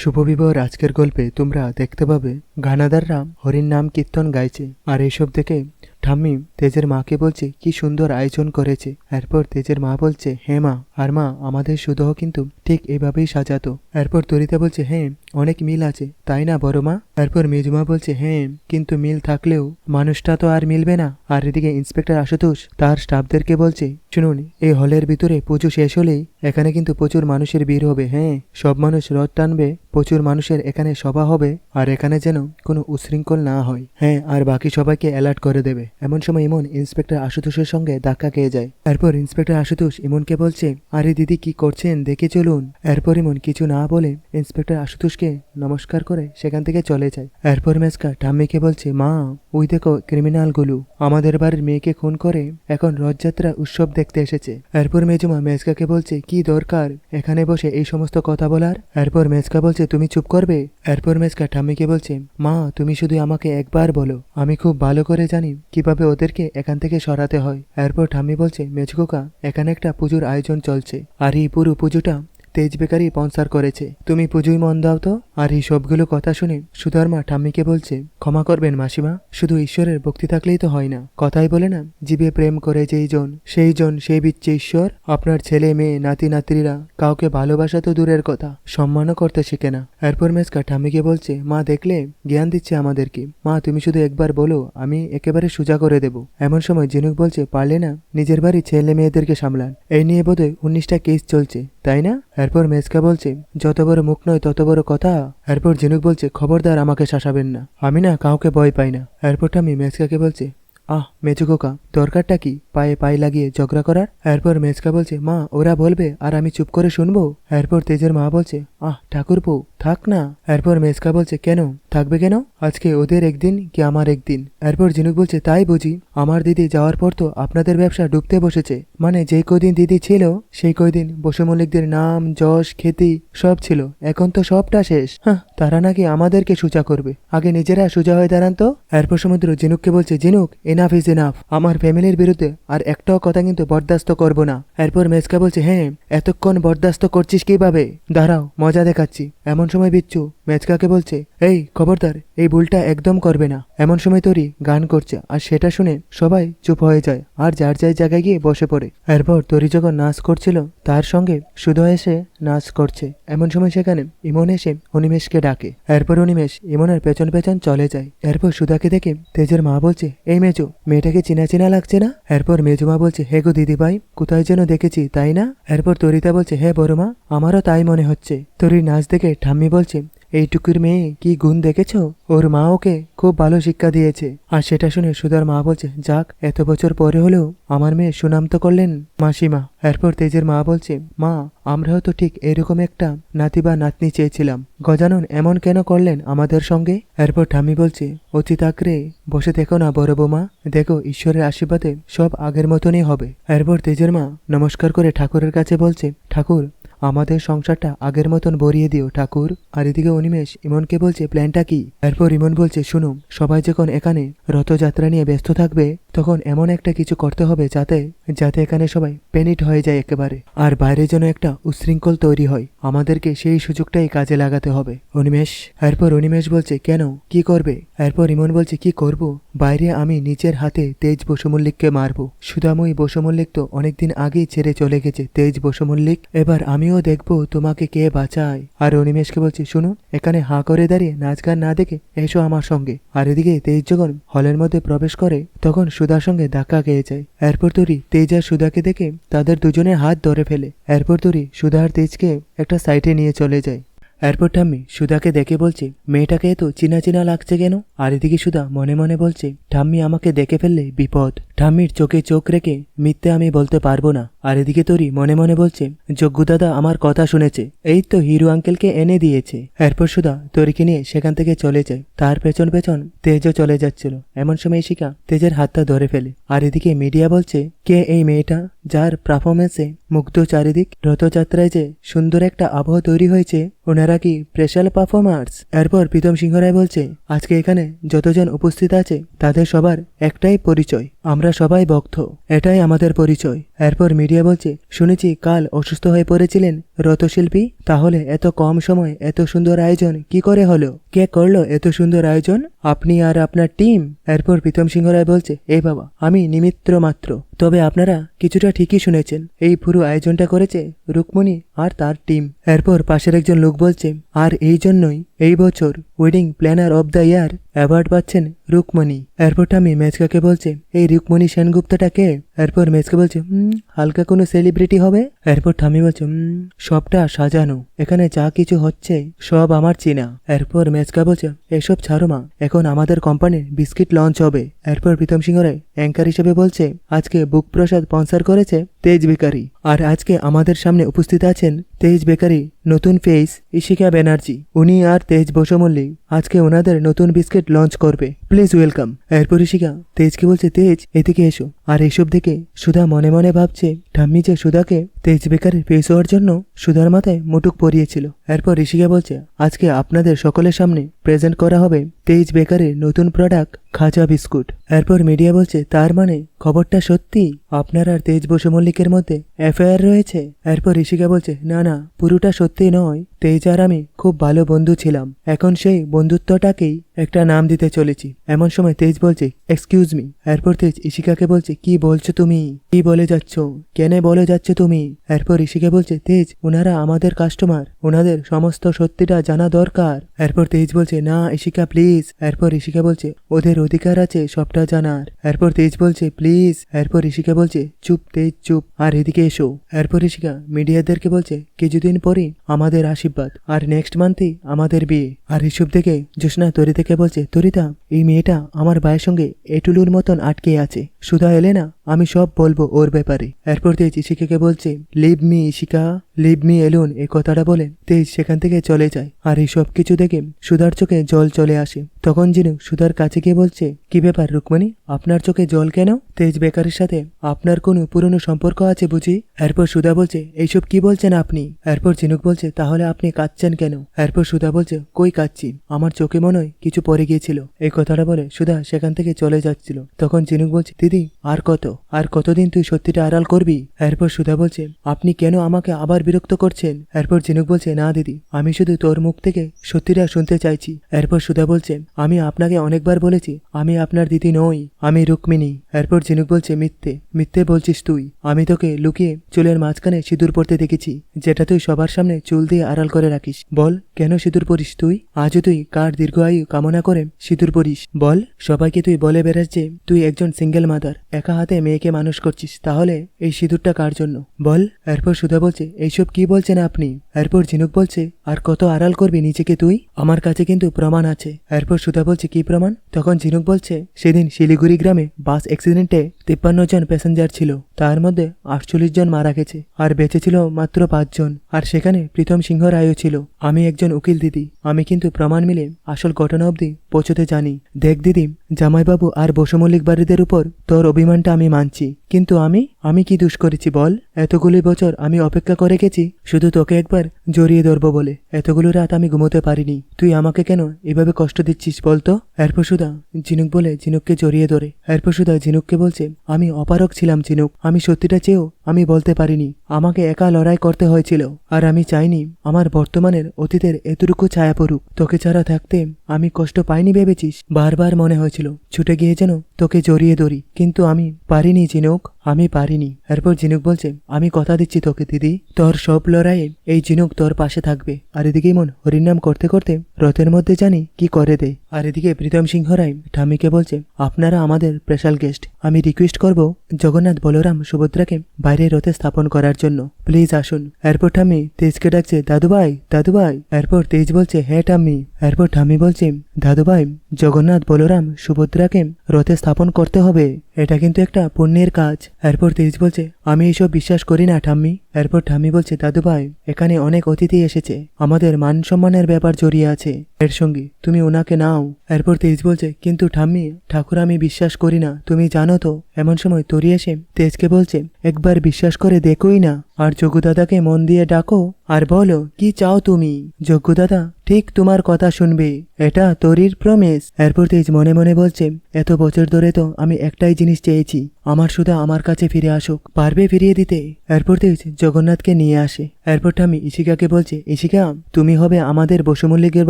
শুভবিবাহর আজকের গল্পে তোমরা দেখতে পাবে গানাদাররা হরির নাম কীর্তন গাইছে। আর এসব দেখে ঠাম্মি তেজের মাকে বলছে, কি সুন্দর আয়োজন করেছে। এরপর তেজের মা বলছে, হে মা, আর মা, আমাদের সুদহ কিন্তু ঠিক এভাবেই সাজাতো। এরপর তরিতা বলছে হ্যাঁ অনেক মিল আছে, তাই না বড় মা? এরপর মেজমা বলছে হ্যাঁ কিন্তু মিল থাকলেও মানুষটা তো আর মিলবে না। আর এদিকে ইন্সপেক্টর আশুতোষ তার স্টাফদেরকে বলছে, শুনুন, এই হলের ভিতরে পুজো শেষ হলেই এখানে কিন্তু প্রচুর মানুষের ভিড় হবে হ্যাঁ? সব মানুষ রথ টানবে, প্রচুর মানুষের এখানে সভা হবে, আর এখানে যেন কোনো উশৃঙ্খল না হয় হ্যাঁ? আর বাকি সবাইকে অ্যালার্ট করে দেবে। এমন সময় ইমন ইন্সপেক্টর আশুতোষের সঙ্গে ধাক্কা খেয়ে যায়। এরপর ইন্সপেক্টর আশুতোষ ইমনকে বলছে, আরে দিদি কি করছেন? দেখে চলুন। এরপর ইমন কিছু না বলে ইন্সপেক্টর আশুতোষকে নমস্কার করে সেখান থেকে চলে যায়। এরপর মেসকা ঠাম্মিকে বলছে, মা, ওই দেখো ক্রিমিনালগুলো। আমাদের বাড়ির মেয়েকে খুন করে এখন রথযাত্রা উৎসব দেখতে এসেছে। এরপর মেজমা মেজকাকে বলছে, কি দরকার? এখানে বসে এই সমস্ত কথা বলার? এরপর মেজকা বলছে, তুমি চুপ করবে? এরপর মেজকা ঠাম্মিকে বলছে, মা, তুমি শুধু আমাকে একবার বলো। আমি খুব ভালো করে জানি কীভাবে ওদেরকে এখান থেকে সরাতে হয়। এরপর ঠাম্মি বলছে, মেজকোকা, এখানে একটা পুজোর আয়োজন চলছে। আর এই পুরো পুজোটা তেজ বেকারি স্পন্সার করেছে। তুমি পুজোই মন দাও তো, আর এই সবগুলো কথা শুনে সুধার মা ঠাম্মিকে বলছে, ক্ষমা করবেন মাসিমা, শুধু ঈশ্বরের ভক্তি থাকলেই তো হয় না। কথাই বলে না, জীবে প্রেম করে যেই জন, সেই জন সেই বিচ্ছে ঈশ্বর, আপনার ছেলে, মেয়ে, নাতি নাতিরা কাউকে ভালোবাসা তো দূরের কথা, সম্মানও করতে শিখে না। এরপর মেসকা ঠাম্মিকে বলছে, মা দেখলে জ্ঞান দিচ্ছে আমাদেরকে। মা, তুমি শুধু একবার বলো, আমি একেবারে সোজা করে দেব। এমন সময় জিনুক বলছে, পারলে না, নিজের বাড়ি ছেলে মেয়েদেরকে সামলান। এই নিয়ে বোধহয় উনিশটা কেস চলছে, তাই না? এরপর মেজকা বলছে, যত বড় মুখ নয় তত বড় কথা। এরপর ঝিনুক বলছে, খবরদার আমাকে শাসাবেন না। আমি না কাউকে ভয় পাই না। এরপর আমি মেজকাকে বলছে, আহ, মেজু খোকা, দরকারটা কি? পায়ে পায়ে লাগিয়ে ঝগড়া করার? এরপর মেজকা বলছে, মা, ওরা বলবে আর আমি চুপ করে শুনব? এরপর তেজের মা বলছে, আহ, ঠাকুরপো, থাক না। এরপর মেসকা বলছে, কেন? থাকবে কেন? আজকে ওদের একদিন কি আমার একদিন? এরপর জিনুক বলছে, তাই বুঝি। আমার দিদি যাওয়ার পর তো আপনাদের ব্যবসা ডুবতে বসেছে। মানে যে কদিন দিদি ছিল, সেই কদিন বসু মল্লিকদের নাম, যশ, খ্যাতি সব ছিল। এখন তো সবটা শেষ। হ্যাঁ তারা নাকি আমাদেরকে সোজা করবে। আগে নিজেরা সোজা হয়ে দাঁড়ান তো? এরপর সমুদ্র জিনুককে বলছে জিনুক এনাফ ইজ এনাফ আমার ফ্যামিলির বিরুদ্ধে আর একটাও কথা কিন্তু বরদাস্ত করব না। এরপর মেসকা বলছে হ্যাঁ এতক্ষণ বরদাস্ত করছিস কীভাবে? দাঁড়াও মজা দেখাচ্ছি। এমন সময় বিচ্ছু মেজকাকে বলছে? এই, খবরদার, এই ভুলটা একদম করবে না। এমন সময় তোরই গান করছে, আর সেটা শুনে সবাই চুপ হয়ে যায়, আর যার যার জায়গায় গিয়ে বসে পড়ে। এরপর তরি যখন নাচ করছিল, তার সঙ্গে সুধা এসে নাচ করছে। এমন সময় সেখানে ইমন এসে অনিমেষকে ডাকে। এরপর অনিমেষ ইমনের পেছন পেছন চলে যায়। এরপর সুধাকে দেখে তেজের মা বলছে, এই মেজো, মেয়েটাকে চিনা চিনা লাগছে না? এরপর মেজো মা বলছে, হে গো দিদি ভাই কোথায় যেন দেখেছি, তাই না? এরপর তরিতা বলছে, হে বড় মা, আমারও তাই মনে হচ্ছে। তরির নাচ দেখে ঠাম্মি বলছে এইটুকুর মেয়ে কি গুণ দেখেছ? ওর মা ওকে খুব ভালো শিক্ষা দিয়েছে। আর সেটা শুনে সুধার মা বলছে, যাক, এত বছর পরে হলেও আমার মেয়ে সুনাম তো করলেন মাসিমা। এরপর তেজের মা বলছে, মা, আমরাও তো ঠিক এরকম একটা নাতি বা নাতনি চেয়েছিলাম। গজানন এমন কেন করলেন আমাদের সঙ্গে? এরপর ঠামি বলছে অচিত আগ্রে বসে দেখো না বড় বৌমা। দেখো, ঈশ্বরের আশীর্বাদে সব আগের মতনই হবে। এরপর তেজের মা নমস্কার করে ঠাকুরের কাছে বলছে, ঠাকুর আমাদের সংসারটা আগের মতন বরিয়ে দিও, ঠাকুর। আর এদিকে অনিমেষ, ইমনকে বলছে, প্ল্যানটা কি? এরপর ইমন বলছে, শুনুন, সবাই যখন এখানে রথযাত্রা নিয়ে ব্যস্ত থাকবে, তখন এমন একটা কিছু করতে হবে যাতে যাতে এখানে সবাই পেনিট হয়ে যায় একেবারে। আর বাইরে যেন একটা উশৃঙ্খল তৈরি হয়। আমাদেরকে সেই সুযোগটাই কাজে লাগাতে হবে। অনিমেষ, এরপর অনিমেষ বলছে, কেন? কি করবে? এরপর ইমন বলছে, কি করব? বাইরে আমি নিজের হাতে তেজ বসুমল্লিককে মারবো। সুদাময়ী বসুমল্লিক তো অনেকদিন আগেই ছেড়ে চলে গেছে তেজ বসুমল্লিক। এবার আমিও দেখব তোমাকে কে বাঁচায়। আর অনিমেষকে বলছে শুনুন এখানে হাঁ করে দাঁড়িয়ে নাচ গান না দেখে এসো আমার সঙ্গে। আর এদিকে তেজ যখন হলের মধ্যে প্রবেশ করে তখন সুধার সঙ্গে ধাক্কা খেয়ে যায়। এরপর তরি তেজ আর সুধাকে দেখে তাদের দুজনের হাত ধরে ফেলে। এরপর তরি সুধা আর তেজকে একটা সাইটে নিয়ে চলে যায়। এরপর ঠাম্মি সুধাকে দেখে বলছে, মেয়েটাকে এত চিনা চিনা লাগছে কেন? আর এদিকে সুধা মনে মনে বলছে, ঠাম্মি আমাকে দেখে ফেললে বিপদ। ঠাম্মির চোখে চোখ রেখে মিথ্যে আমি বলতে পারব না। আর এদিকে তরি মনে মনে বলছে যজ্ঞ দাদা আমার কথা শুনেছে। এই তো হিরু আঙ্কেলকে এনে দিয়েছে। এরপর সুধা তরিকে নিয়ে সেখান থেকে চলে যায়। তার পেছন পেছন তেজও চলে যাচ্ছিল। এমন সময় শিকা তেজের হাতটা ধরে ফেলে। আর এদিকে মিডিয়া বলছে, কে এই মেয়েটা? যার পারফরমেন্সে মুগ্ধ চারিদিক রথযাত্রায় যে সুন্দর একটা আবহ তৈরি হয়েছে, ওনারা কি স্পেশাল পারফরমার্স এরপর প্রীতম সিংহ রায় বলছে, আজকে এখানে যতজন উপস্থিত আছে, তাদের সবার একটাই পরিচয়, আমরা সবাই ভক্ত, এটাই আমাদের পরিচয়। এরপর মিডিয়া বলছে, শুনেছি কাল অসুস্থ হয়ে পড়েছিলেন রথশিল্পী, তাহলে এত কম সময় এত সুন্দর আয়োজন কি করে হলো? কে করল এত সুন্দর আয়োজন? আপনি আর আপনার টিম? এরপর প্রীতম সিংহ রায় বলছে এই বাবা, আমি নিমিত্র মাত্র। তবে আপনারা কিছুটা ঠিকই শুনেছেন, এই পুরো আয়োজনটা করেছে রুকমণি আর তার টিম। এরপর পাশের একজন লোক বলছে, আর এই জন্যই এই বছর wedding planner of the year award পাচ্ছেন রুকমণি। এরপর টামি মেজকাকে বলছে এই রুকমণি সেনগুপ্তটা কে? এরপর মেজকে বলছে "হুম, হালকা কোনো সেলিব্রিটি হবে? এরপর ঠামি বলছে "হুম, সবটা সাজানো। এখানে যা কিছু হচ্ছে সব আমার চেনা। এরপর মেজকা বলছে এসব ছাড়ো মা এখন আমাদের কোম্পানির বিস্কিট লঞ্চ হবে। এরপর প্রীতম সিংহ রায় অ্যাঙ্কার হিসেবে বলছে, আজকে বুক প্রসাদ স্পন্সার করেছে তেজ বেকারি। আর আজকে আমাদের সামনে উপস্থিত আছেন তেজ বেকারি নতুন ফেস ইশিকা ব্যানার্জি। উনি আর তেজ বসমল্লি আজকে ওনাদের নতুন বিস্কিট লঞ্চ করবে। প্লিজ ওয়েলকাম এরপর ইশিকা তেজকে বলছে, তেজ, এদিকে এসো। আর এইসব দেখে সুধা মনে মনে ভাবছে, ঠাম্মি যে সুধাকে তেজ বেকারির ফেস হওয়ার জন্য সুধার মাথায় মুটুক পরিয়েছিল। এরপর ঋষিকা বলছে, আজকে আপনাদের সকলের সামনে প্রেজেন্ট করা হবে তেজ বেকারের নতুন প্রোডাক্ট খাজা বিস্কুট। এরপর মিডিয়া বলছে, তার মানে খবরটা সত্যি? আপনার আর তেজ বসু মল্লিকের মধ্যে এফআইআর রয়েছে? এরপর ঋষিকা বলছে, না না, পুরোটা সত্যি নয়। তেজ আর আমি খুব ভালো বন্ধু ছিলাম। এখন সেই বন্ধুত্বটাকেই একটা নাম দিতে চলেছি। এমন সময় তেজ বলছে এক্সকিউজ মি এরপর তেজ ইশিকাকে বলছে, কি বলছো তুমি? কি বলে যাচ্ছ? কেন বলে যাচ্ছ তুমি? এরপর ইশিকা বলছে তেজ ওনারা আমাদের কাস্টমার ওনাদের সমস্ত সত্যিটা জানা দরকার। এরপর তেজ বলছে, না ইশিকা প্লিজ এরপর ইশিকা বলছে, ওদের অধিকার আছে, সবটা জানার। এরপর তেজ বলছে প্লিজ এরপর ইশিকা বলছে, চুপ তেজ চুপ, আর এদিকে এসো। এরপর ইশিকা মিডিয়াদেরকে বলছে, কিছুদিন পরই আমাদের আশীর্বাদ আর নেক্সট মান্থে আমাদের বিয়ে। আর এসব দেখে জোসনা তরি থেকে বলছে, তরিতা, এই মেয়েটা আমার ভাইয়ের সঙ্গে এটুলুর মতন আটকে আছে। সুধা এলে না আমি সব বলব ওর ব্যাপারে। এরপর তেজ ইশিকাকে বলছে, leave me, Ishika. Leave me alone এই কথাটা বলে তেজ সেখান থেকে চলে যায়। আর এই সব কিছু দেখে সুধার চোখে জল চলে আসে। তখন জিনু সুধার কাছে গিয়ে বলছে, কি ব্যাপার রুকমণি? আপনার চোখে জল কেন? তেজ বেকারের সাথে, আপনার কোনো পুরনো সম্পর্ক আছে বুঝি? এরপর সুধা বলছে, এইসব কি বলছেন আপনি? এরপর ঝিনুক বলছে, তাহলে আপনি কাঁদছেন কেন? এরপর সুধা বলছে, কই কাঁদছি? আমার চোখে মনে হয় কিছু পরে গিয়েছিল। এই কথাটা বলে সুধা সেখান থেকে চলে যাচ্ছিল। তখন ঝিনুক বলছে, দিদি, আর কত? আর কতদিন তুই সত্যিটা আড়াল করবি? এরপর সুধা বলছে, আপনি কেন আমাকে আবার বিরক্ত করছেন? এরপর ঝিনুক বলছে, না, দিদি, আমি শুধু তোর মুখ থেকে সত্যিটা শুনতে চাইছি। এরপর সুধা বলছে, আমি আপনাকে অনেকবার বলেছি, আমি আপনার দিদি নই, আমি রুক্মিণী। এরপর ঝিনুক বলছে, মিথ্যে মিথ্যে বলছিস তুই। আমি তোকে লুকিয়ে চুলের মাঝখানে সিঁদুর পড়তে দেখেছি, যেটা তুই সবার সামনে চুল দিয়ে আড়াল করে রাখিস। বল, কেন সিঁদুর পরিস তুই? আজও তুই কার দীর্ঘ আয়ু কামনা করে সিঁদুর পরিস? বল, সবাইকে তুই বলে বেড়াস যে তুই একজন সিঙ্গেল মাদার, একা হাতে মেয়েকে মানুষ করছিস, তাহলে এই সিঁদুরটা কার জন্য? বল। এরপর সুধা বলছে, এইসব কি বলছেন আপনি? এরপর ঝিনুক বলছে, আর কত আড়াল করবি নিজেকে তুই? আমার কাছে কিন্তু প্রমাণ আছে। এরপর সুধা বলছে, কি প্রমাণ? তখন ঝিনুক বলছে, সেদিন শিলিগুড়ি গ্রামে বাস অ্যাক্সিডেন্টে তিপ্পান্ন জন প্যাসেঞ্জার ছিল। তার মধ্যে আটচল্লিশ জন মারা গেছে আর বেঁচে ছিল মাত্র পাঁচজন আর সেখানে প্রীতম সিংহ রায়ও ছিল। আমি একজন উকিল দিদি। আমি কিন্তু প্রমাণ মিলে আসল ঘটনা অবধি পৌঁছতে জানি। দেখ দিদি, জামাইবাবু আর বসুমল্লিক বাড়িদের উপর তোর অভিমানটা আমি মানছি। কিন্তু আমি আমি কি দুষ করেছি বল? এতগুলি বছর আমি অপেক্ষা করে গেছি, শুধু তোকে একবার জড়িয়ে ধরবো বলে। এতগুলো রাত আমি ঘুমোতে পারিনি। তুই আমাকে কেন এভাবে কষ্ট দিচ্ছিস বলতো এরপর সুধা ঝিনুক বলে ঝিনুককে জড়িয়ে ধরে। এরপর সুধা ঝিনুককে বলছে, আমি অপারক ছিলাম ঝিনুক। আমি সত্যিটা চেয়েও আমি বলতে পারিনি। আমাকে একা লড়াই করতে হয়েছিল। আর আমি চাইনি আমার বর্তমানের অতীতের এতটুকু ছায়া পড়ুক। তোকে ছাড়া থাকতে আমি কষ্ট পাইনি ভেবেছিস? বারবার মনে হয়েছিল, ছুটে গিয়ে যেন তোকে জড়িয়ে ধরি। কিন্তু আমি পারিনি ঝিনুক। ног. আমি পারিনি। এরপর ঝিনুক বলছে, আমি কথা দিচ্ছি তোকে, দিদি। তোর সব লড়াইয়ে এই ঝিনুক তোর পাশে থাকবে। আর এদিকে মন হরিনাম করতে করতে রথের মধ্যে জানি কি করে দেয় আর এদিকে প্রীতম সিংহ রায় ঠামিকে বলছে, আপনারা আমাদের স্পেশাল গেস্ট আমি রিকোয়েস্ট করব জগন্নাথ বলরাম সুভদ্রাকে বাইরে রথে স্থাপন করার জন্য। প্লিজ আসুন। এরপর ঠাম্মি তেজকে ডাকছে, দাদুভাই দাদুভাই। এরপর তেজ বলছে হ্যাঁ ঠাম্মি। এরপর ঠাম্মি বলছে, দাদুভাই, জগন্নাথ বলরাম সুভদ্রাকে রথে স্থাপন করতে হবে। এটা কিন্তু একটা পুণ্যের কাজ। এরপর তেজ বলছে, আমি এইসব বিশ্বাস করি না, ঠাম্মি। এরপর ঠাম্মি বলছে, দাদু ভাই, এখানে অনেক অতিথি এসেছে। আমাদের মান সম্মানের ব্যাপার জড়িয়ে আছে। এর সঙ্গে তুমি ওনাকে নাও। এরপর তেজ বলছে, কিন্তু ঠাম্মি, ঠাকুর আমি বিশ্বাস করি না। তুমি জানো তো, এমন সময় তরি এসে তেজকে বলছে, একবার বিশ্বাস করে দেখোই না। আর যোগু দাদাকে মন দিয়ে ডাকো আর বলো, কি চাও তুমি? যোগ্যদাদা দাদা ঠিক তোমার কথা শুনবে। এটা তোরির প্রমেস এরপর তেজ মনে মনে বলছে, এত বছর ধরে তো আমি একটাই জিনিস চেয়েছি, আমার সুধা আমার কাছে ফিরে আসুক। পারবে ফিরিয়ে দিতে? এরপর তেজ জগন্নাথকে নিয়ে আসে। এরপর আমি ইশিকাকে বলছে ইশিকা তুমি হবে আমাদের বসুমল্লিকের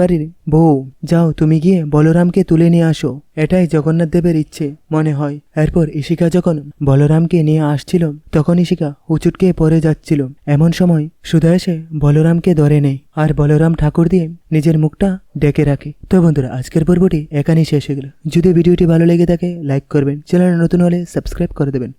বাড়ির বউ। যাও, তুমি গিয়ে বলরামকে তুলে নিয়ে আসো। এটাই জগন্নাথ দেবের ইচ্ছে, মনে হয়। এরপর ইশিকা যখন বলরামকে নিয়ে আসছিল, তখন ইশিকা হুচুটকে পরে যাচ্ছিল। এমন সময় সুধা এসে বলরামকে ধরে নেয়, আর বলরাম ঠাকুর দিয়ে নিজের মুখটা ডেকে রাখে। তো বন্ধুরা, আজকের পর্বটি এখানেই শেষ হয়ে গেল। যদি ভিডিওটি ভালো লেগে থাকে, লাইক করবেন। চ্যানেল নতুন হলে সাবস্ক্রাইব করে দেবেন।